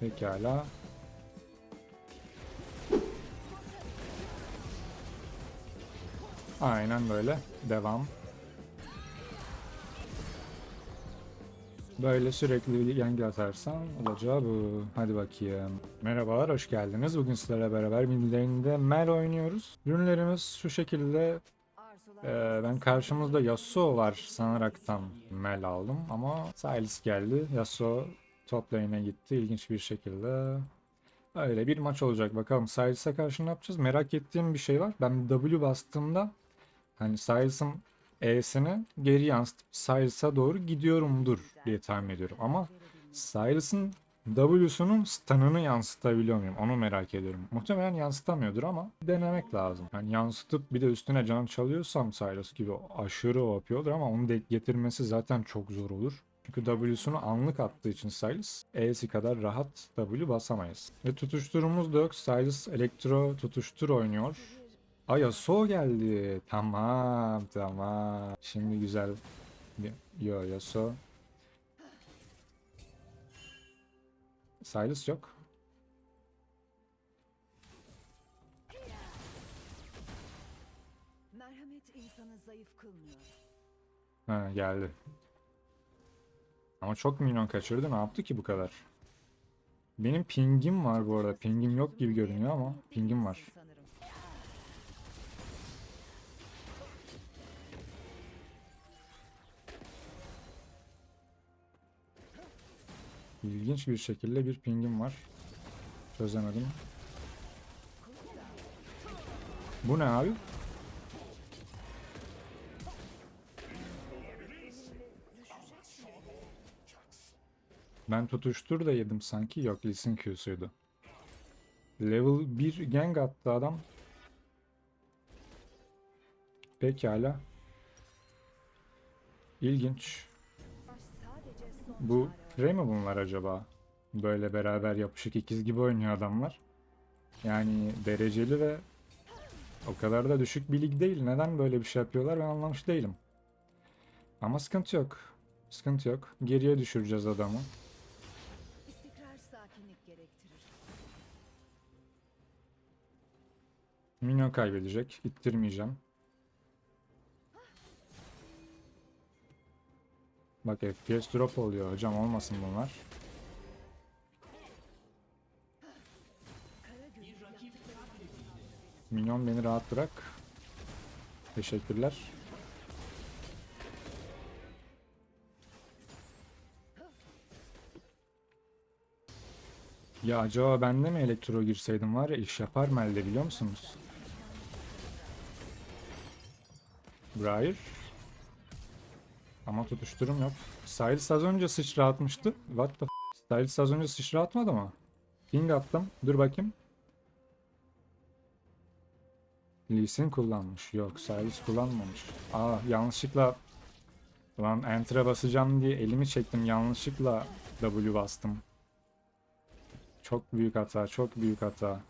Pekala. Aynen böyle. Devam. Böyle sürekli yengi atarsan olacağı bu. Hadi bakayım. Merhabalar, hoş geldiniz. Bugün sizlerle beraber midlane'de Mel oynuyoruz. Ürünlerimiz şu şekilde. Ee, ben karşımızda Yasuo var sanaraktan Mel aldım ama Sylas geldi. Yasuo top lane'e gitti ilginç bir şekilde. Öyle bir maç olacak bakalım. Sylas'a karşı ne yapacağız? Merak ettiğim bir şey var. Ben W bastığımda hani Sylas'ın E'sini geri yansıtıp Sylas'a doğru gidiyorumdur diye tahmin ediyorum. Ama Sylas'ın W'sunun stun'ını yansıtabiliyor muyum? Onu merak ediyorum. Muhtemelen yansıtamıyordur ama denemek lazım. Yani yansıtıp bir de üstüne can çalıyorsam Sylas gibi aşırı OP olur ama onu getirmesi zaten çok zor olur. Çünkü W'sunu anlık attığı için Sylas E'si kadar rahat W basamayız. Ve tutuşturumuz da yok. Sylas elektro tutuştur oynuyor. Ay Yasuo geldi. Tamam tamam. Şimdi güzel. Yo Yasuo. Silas yok. Merhamet insanı zayıf kılmıyor. Ha geldi. Ama çok minyon kaçırdı. Ne yaptı ki bu kadar? Benim pingim var bu arada. Pingim yok gibi görünüyor ama pingim var. İlginç bir şekilde bir pingim var. Çözemedim. Bu ne abi? Ben tutuştur da yedim sanki. Yok Lee Q'suydu. Level 1 gang attı adam. Pekala. İlginç. Bu Prey mi bunlar acaba? Böyle beraber yapışık ikiz gibi oynuyor adamlar. Yani dereceli ve o kadar da düşük bir lig değil. Neden böyle bir şey yapıyorlar ben anlamış değilim. Ama sıkıntı yok. Sıkıntı yok. Geriye düşüreceğiz adamı. Minyon kaybedecek. İttirmeyeceğim. Bak FPS drop oluyor. Hocam olmasın bunlar. Minyon beni rahat bırak. Teşekkürler. Ya acaba ben de mi elektro girseydim var ya iş yapar mı elde biliyor musunuz? Briar. Ama tutuşturum yok. Styles az önce sıçra atmıştı. What the f- Styles az önce sıçra atmadı mı? Ping attım. Dur bakayım. Lee Sin kullanmış. Yok Sylas kullanmamış. Aa yanlışlıkla Ulan enter'a basacağım diye elimi çektim yanlışlıkla W bastım. Çok büyük hata, çok büyük hata.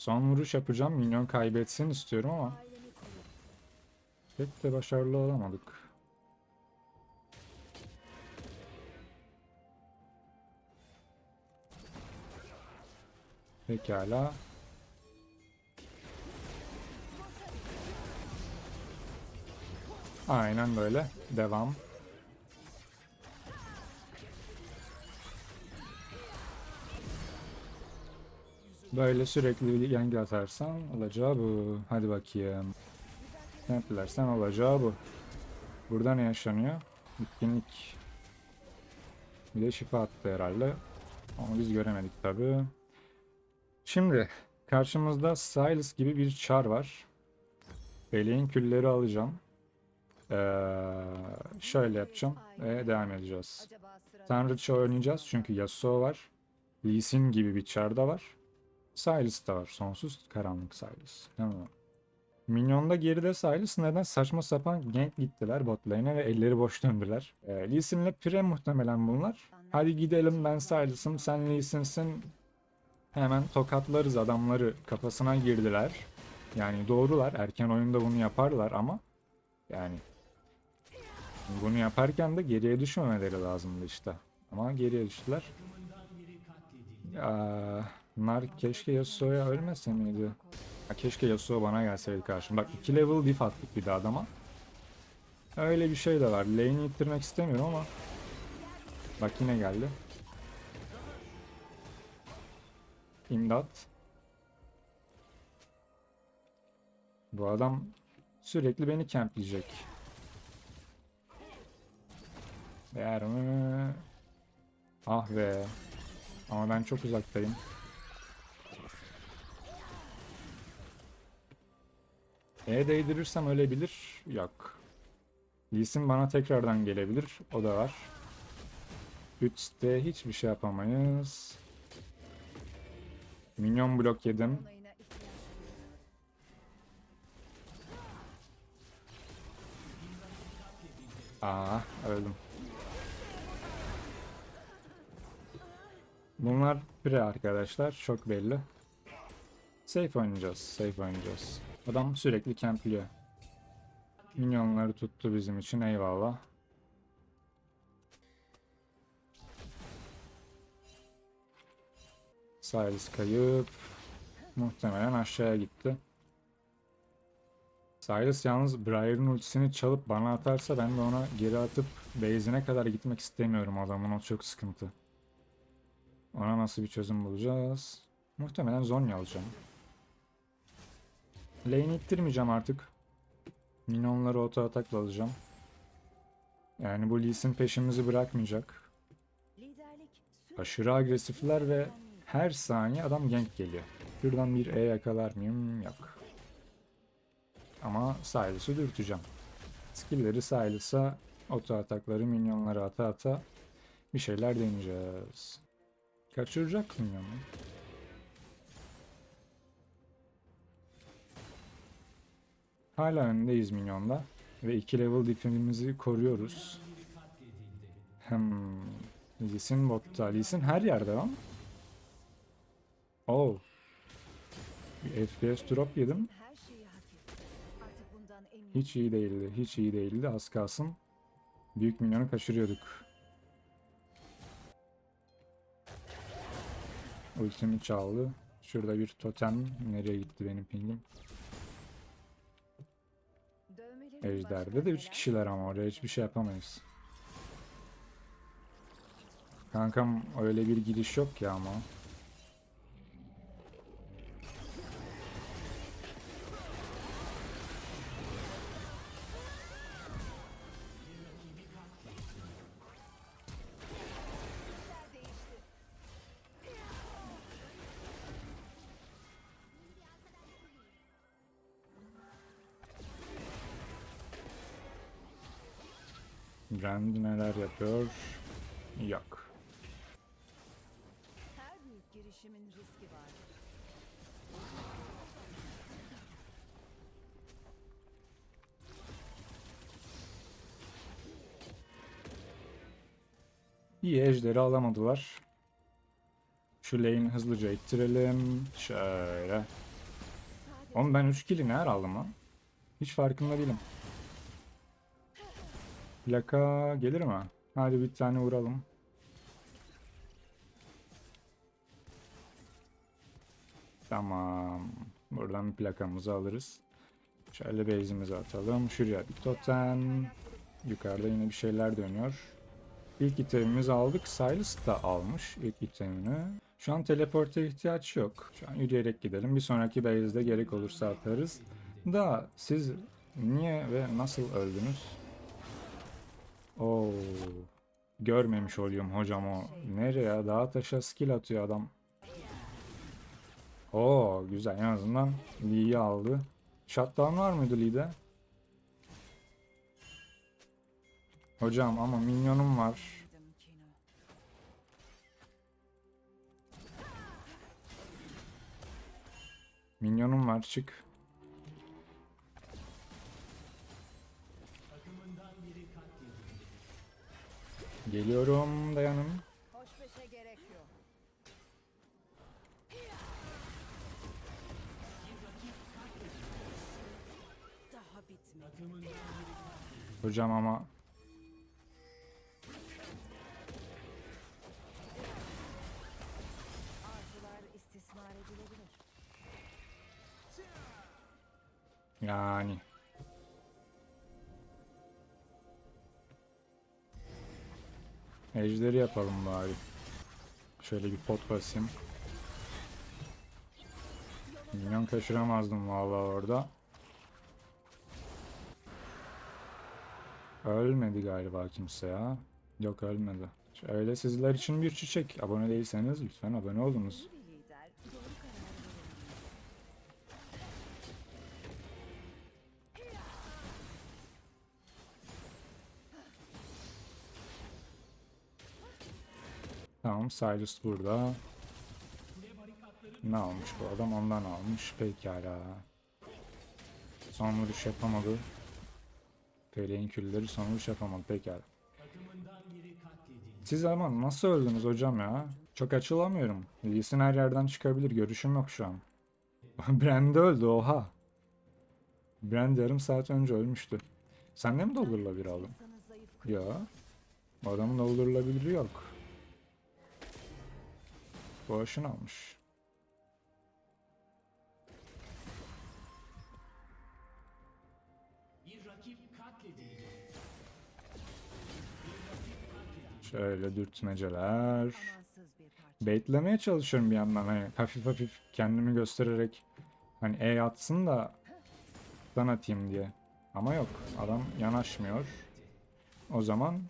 Son vuruş yapacağım. Minyon kaybetsin istiyorum ama pek de başarılı olamadık. Pekala. Aynen böyle. Devam. Böyle sürekli yengi atarsan olacağı bu. Hadi bakayım. Templersen olacağı bu. Burada ne yaşanıyor? Bitkinlik. Bir de şifa attı herhalde. Onu biz göremedik tabi. Şimdi karşımızda Silas gibi bir çar var. Beleğin külleri alacağım. Ee, şöyle yapacağım ve devam edeceğiz. Tanrıça oynayacağız çünkü Yasuo var. Lee Sin gibi bir çar da var. Sylas da var. Sonsuz karanlık Sylas. Tamam. Minyon'da geride Sylas neden saçma sapan gank gittiler bot lane'e ve elleri boş döndüler. Ee, Lee Sin'le Pire muhtemelen bunlar. Hadi gidelim ben Sylas'ım sen Lee Sin'sin. Hemen tokatlarız adamları kafasına girdiler. Yani doğrular erken oyunda bunu yaparlar ama yani Bunu yaparken de geriye düşmemeleri lazımdı işte. Ama geriye düştüler. Ya, Nar keşke Yasuo'ya ölmese miydi? Ya keşke Yasuo bana gelseydi karşım. Bak 2 level diff attık bir de adama. Öyle bir şey de var. Lane'i ittirmek istemiyorum ama. Bak yine geldi. İmdat. Bu adam sürekli beni campleyecek. Değer mi? Ah be. Ama ben çok uzaktayım. E değdirirsem ölebilir. Yok. Lee Sin bana tekrardan gelebilir. O da var. 3'te hiçbir şey yapamayız. Minyon blok yedim. Aa öldüm. Bunlar pre arkadaşlar. Çok belli. Safe oynayacağız. Safe oynayacağız. Adam sürekli campliyor. Minyonları tuttu bizim için. Eyvallah. Silas kayıp. Muhtemelen aşağıya gitti. Silas yalnız Briar'ın ultisini çalıp bana atarsa ben de ona geri atıp base'ine kadar gitmek istemiyorum adamın o çok sıkıntı. Ona nasıl bir çözüm bulacağız? Muhtemelen Zonya alacağım. Lane'i ittirmeyeceğim artık. Minyonları auto atakla alacağım. Yani bu Lee Sin peşimizi bırakmayacak. Aşırı agresifler ve her saniye adam gank geliyor. Şuradan bir E yakalar mıyım? Yok. Ama Silas'ı dürteceğim. Skill'leri Silas'a, auto atakları, minyonları ata ata bir şeyler deneyeceğiz. Kaçıracak minyonu. Hala öndeyiz minyonda. Ve 2 level diff'imizi koruyoruz. Hmm. Lee Sin botta. Lee Sin her yerde lan. Oh. Bir FPS drop yedim. Hiç iyi değildi. Hiç iyi değildi. Az kalsın. Büyük minyonu kaçırıyorduk. Ultimi çaldı. Şurada bir totem. Nereye gitti benim pingim? Ejder'de de 3 gelen kişiler ama oraya hiçbir şey yapamayız. Kankam öyle bir gidiş yok ya ama. İyi ejderi alamadılar. Şu lane hızlıca ittirelim. Şöyle. Oğlum ben 3 kill'i ne ara aldım lan? Hiç farkında değilim. Plaka gelir mi? Hadi bir tane vuralım. Tamam. Buradan plakamızı alırız. Şöyle base'imizi atalım. Şuraya bir totem. Yukarıda yine bir şeyler dönüyor. İlk itemimizi aldık. Silas da almış ilk itemini. Şu an teleporta ihtiyaç yok. Şu an yürüyerek gidelim. Bir sonraki base'de gerek olursa atarız. Da siz niye ve nasıl öldünüz? Oo. Görmemiş oluyorum hocam o. Nereye? Dağa taşa skill atıyor adam. Oo güzel en azından Lee'yi aldı. Shutdown var mıydı Lee'de? Hocam ama minyonum var. Minyonum var çık. Geliyorum bitmedi. Hocam ama Yani. Ejderi yapalım bari. Şöyle bir pot basayım. Minyon kaçıramazdım vallahi orada. Ölmedi galiba kimse ya. Yok ölmedi. Şöyle sizler için bir çiçek. Abone değilseniz lütfen abone olunuz. Tamam Silas burada. Ne almış bu adam? Ondan almış. Pekala. Son vuruş yapamadı. Feleğin külleri son vuruş yapamadı. Pekala. Siz ama nasıl öldünüz hocam ya? Çok açılamıyorum. Lee'sin her yerden çıkabilir. Görüşüm yok şu an. Brand öldü oha. Brand yarım saat önce ölmüştü. Sende mi doldurulabilir aldın? İnsanı zayıf Ya. Adamın doldurulabiliri yok. Boşun almış. Şöyle dürtmeceler. Baitlemeye çalışıyorum bir yandan hani hafif hafif kendimi göstererek hani E atsın da dan atayım diye. Ama yok adam yanaşmıyor. O zaman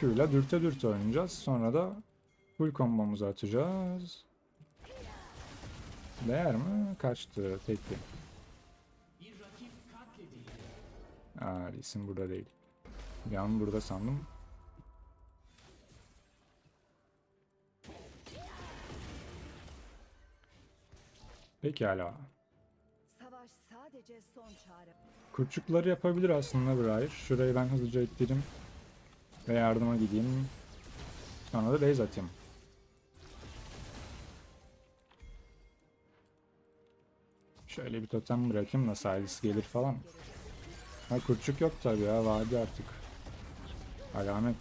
Q ile dürte dürte oynayacağız. Sonra da full kombomuzu atacağız. Değer mi? Kaçtı peki. Aa isim burada değil. Bir an burada sandım. Pekala. Savaş sadece son çare. Kurçukları yapabilir aslında Briar. Şurayı ben hızlıca ittireyim. Ve yardıma gideyim. Sonra da base atayım. Şöyle bir totem bırakayım da Silas gelir falan. Ha kurçuk yok tabi ya vadi artık. Alamet.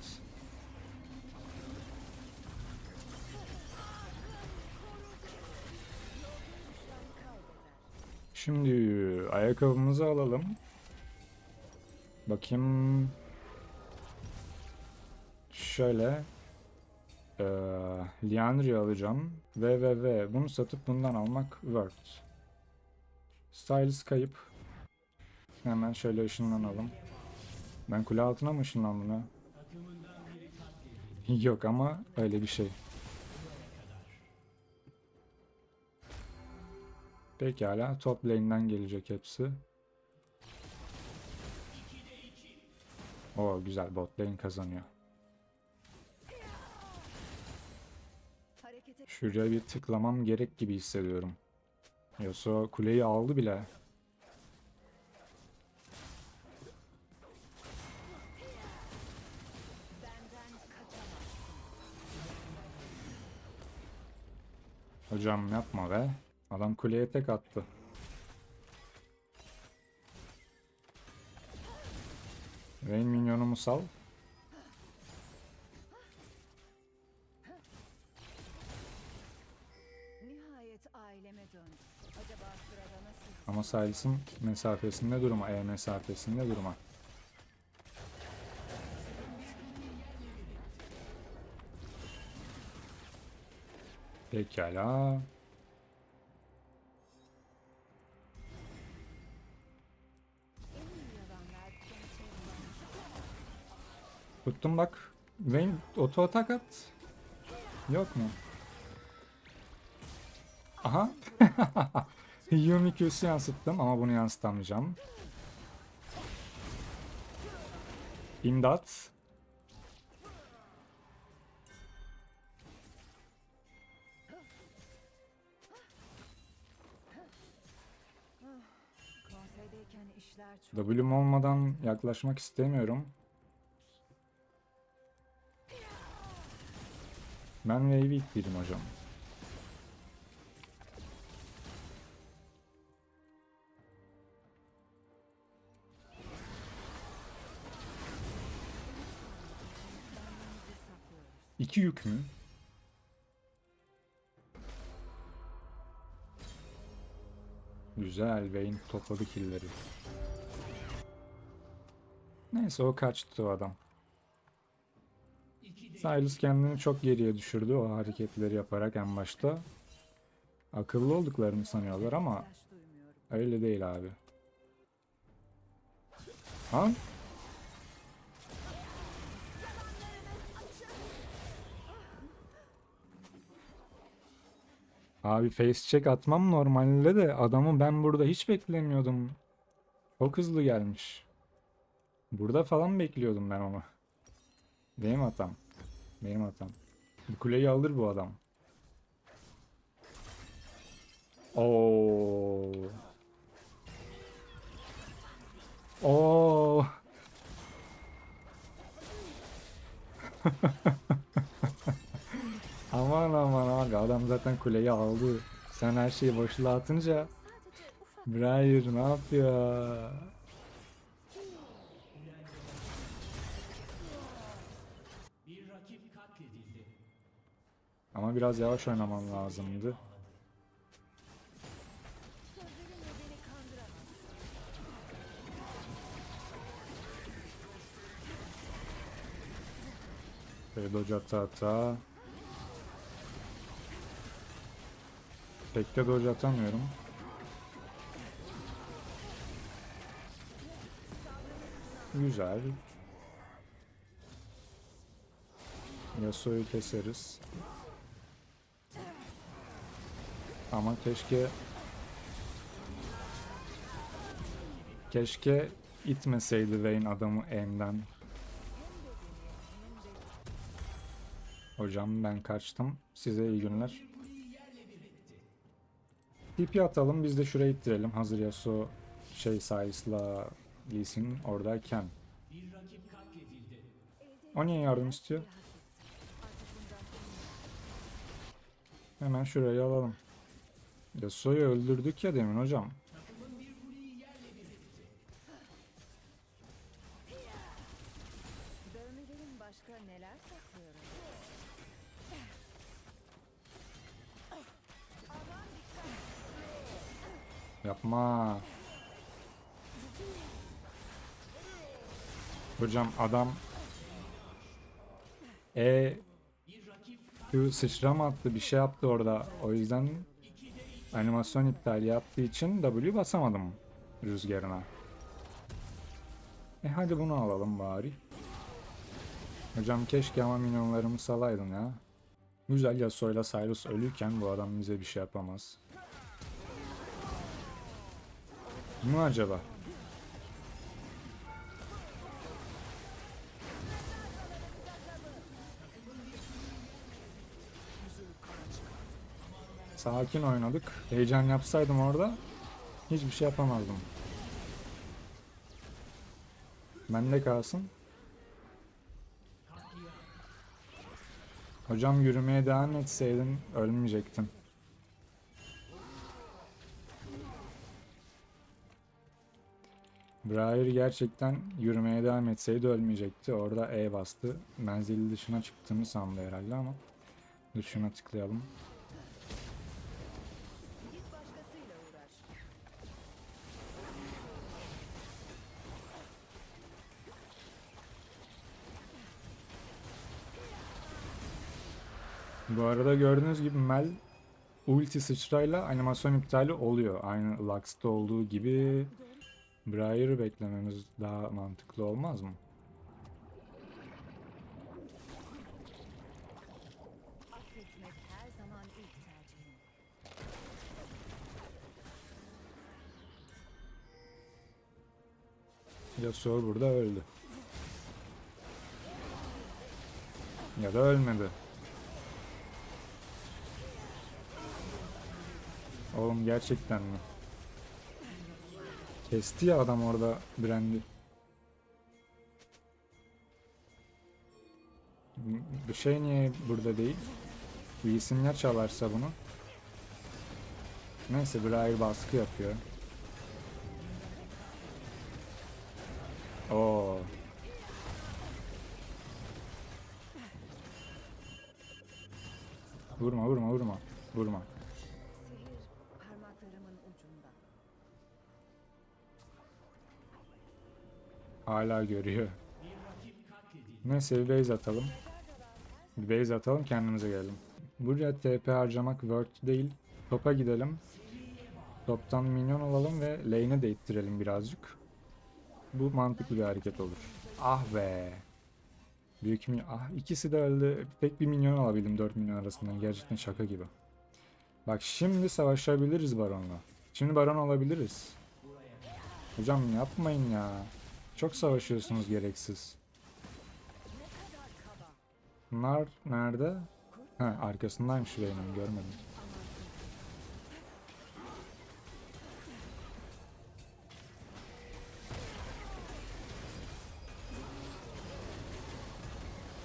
Şimdi ayakkabımızı alalım. Bakayım. Şöyle. Eee Liandry alacağım. Ve bunu satıp bundan almak worth. Stylus kayıp. Hemen şöyle ışınlanalım. Ben kule altına mı ışınlandım ya? Yok ama öyle bir şey. Pekala top lane'den gelecek hepsi. O güzel bot lane kazanıyor. Şuraya bir tıklamam gerek gibi hissediyorum. Yasuo kuleyi aldı bile. Hocam yapma be. Adam kuleye tek attı. Rain minyonumu sal. Ama Silas'ın mesafesinde durma. E mesafesinde durma. Pekala. Tuttum bak. Vayne oto atak at. Yok mu? Aha. Yumi Q'su yansıttım ama bunu yansıtamayacağım. İmdat. W'm olmadan yaklaşmak istemiyorum. Ben wave'i ittirdim hocam. İki yük mü? Güzel. Vayne topladı killleri. Neyse o kaçtı o adam. Silas kendini çok geriye düşürdü o hareketleri yaparak en başta. Akıllı olduklarını sanıyorlar ama öyle değil abi. Ha? Abi face check atmam normalde de adamı ben burada hiç beklemiyordum. Çok hızlı gelmiş. Burada falan bekliyordum ben onu. Benim hatam. Benim hatam. Bu kuleyi alır bu adam. Oo. Oo. aman aman abi adam zaten kuleyi aldı. Sen her şeyi boşluğa atınca Briar ne yapıyor? Ama biraz yavaş oynaman lazımdı. Böyle dodge ata Pek de dodge atamıyorum. Güzel. Yasuo'yu keseriz. Ama keşke keşke itmeseydi Vayne adamı aim'den. Hocam ben kaçtım. Size iyi günler. TP atalım biz de şuraya ittirelim. Hazır Yasuo şey Sylas'la Lee Sin oradayken. O niye yardım istiyor? Hemen şurayı alalım. Yasuo'yu öldürdük ya demin hocam. Hocam adam E Q sıçrama attı bir şey yaptı orada. O yüzden animasyon iptal yaptığı için W basamadım rüzgarına. E hadi bunu alalım bari. Hocam keşke ama minyonlarımı salaydın ya. Güzel Yasuo'yla Cyrus ölüyken bu adam bize bir şey yapamaz. Mu acaba? Sakin oynadık. Heyecan yapsaydım orada hiçbir şey yapamazdım. Bende kalsın. Hocam yürümeye devam etseydin ölmeyecektin. Briar gerçekten yürümeye devam etseydi ölmeyecekti. Orada E bastı. Menzili dışına çıktığını sandı herhalde ama dışına tıklayalım. Bu arada gördüğünüz gibi Mel ulti sıçrayla animasyon iptali oluyor. Aynı Lux'ta olduğu gibi Briar'ı beklememiz daha mantıklı olmaz mı? Yasuo burada öldü. Ya da ölmedi. Oğlum gerçekten mi? Kesti ya adam orada Brand'i. Bu şey niye burada değil? Bir isimler çalarsa bunu. Neyse Briar baskı yapıyor. Hala görüyor. Neyse bir base atalım. Bir base atalım kendimize gelelim. Buraya TP harcamak worth değil. Topa gidelim. Toptan minyon alalım ve lane'e de ittirelim birazcık. Bu mantıklı bir hareket olur. Ah be. Büyük minyon. Ah ikisi de öldü. Tek bir minyon alabildim 4 minyon arasından. Gerçekten şaka gibi. Bak şimdi savaşabiliriz baronla. Şimdi baron olabiliriz. Hocam yapmayın ya. Çok savaşıyorsunuz gereksiz. Bunlar nerede? Ha arkasındaymış Reyna'nın görmedim.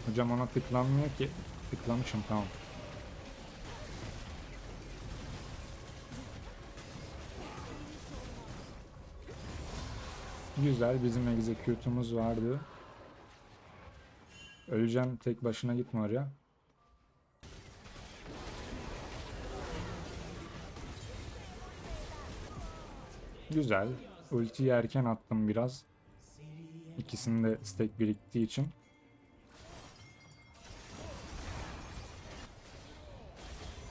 Hocam ona tıklanmıyor ki. Tıklamışım tamam. Güzel bizim execute'umuz vardı. Öleceğim tek başına gitme oraya. Güzel. Ultiyi erken attım biraz. İkisinde stack biriktiği için.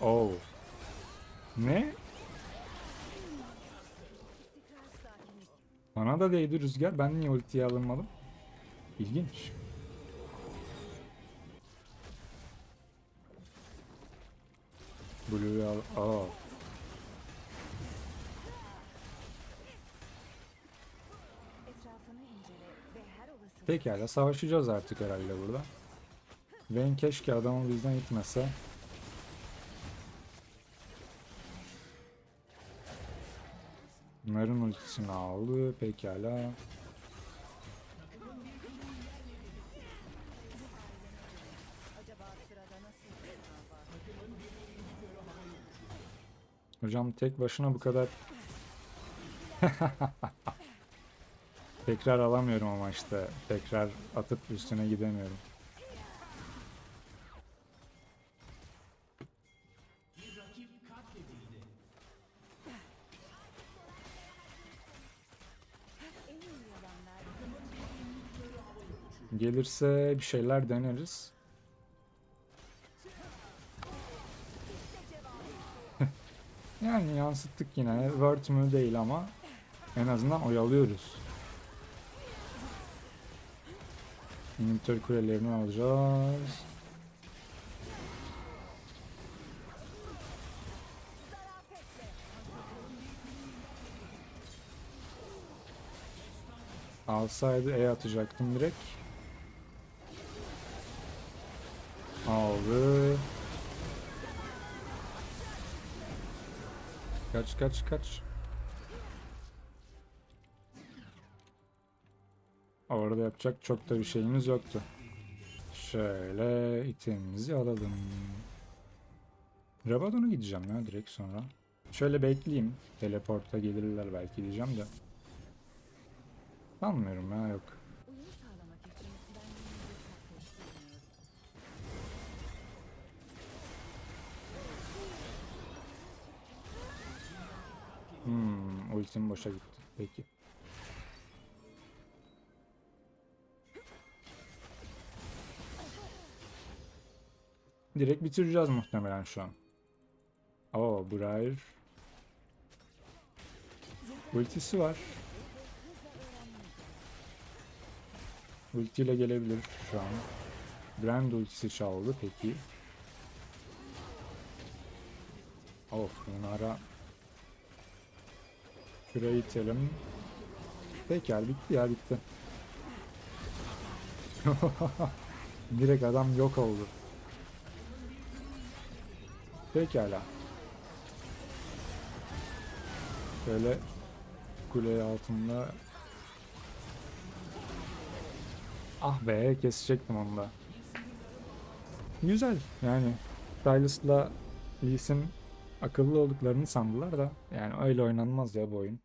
Oh. Ne? Bana da değdi rüzgar. Ben niye ultiye alınmadım? İlginç. Blue'yu al... Aa. Pekala savaşacağız artık herhalde burada. Vayne keşke adamı bizden itmese. Bunların ultisini aldı. Pekala. Hocam tek başına bu kadar... Tekrar alamıyorum ama işte. Tekrar atıp üstüne gidemiyorum. Gelirse bir şeyler deneriz. yani yansıttık yine. Word mü değil ama en azından oyalıyoruz. İnhibitör kulelerini alacağız. Alsaydı E atacaktım direkt. Aldı. Kaç kaç kaç. Orada yapacak çok da bir şeyimiz yoktu. Şöyle itemimizi alalım. Rabadon'a gideceğim ya direkt sonra. Şöyle bekleyeyim. Teleporta gelirler belki diyeceğim de. Sanmıyorum ya yok. Hmm, ultim boşa gitti. Peki. Direkt bitireceğiz muhtemelen şu an. Oo, Briar. Ultisi var. Ultiyle gelebilir şu an. Brand ultisi çaldı peki. Of, Lunara Şurayı itelim. Pekala bitti ya bitti. Direkt adam yok oldu. Pekala. Şöyle kule altında Ah be kesecektim onu da. Güzel yani Silas'la Lee Sin akıllı olduklarını sandılar da yani öyle oynanmaz ya bu oyun.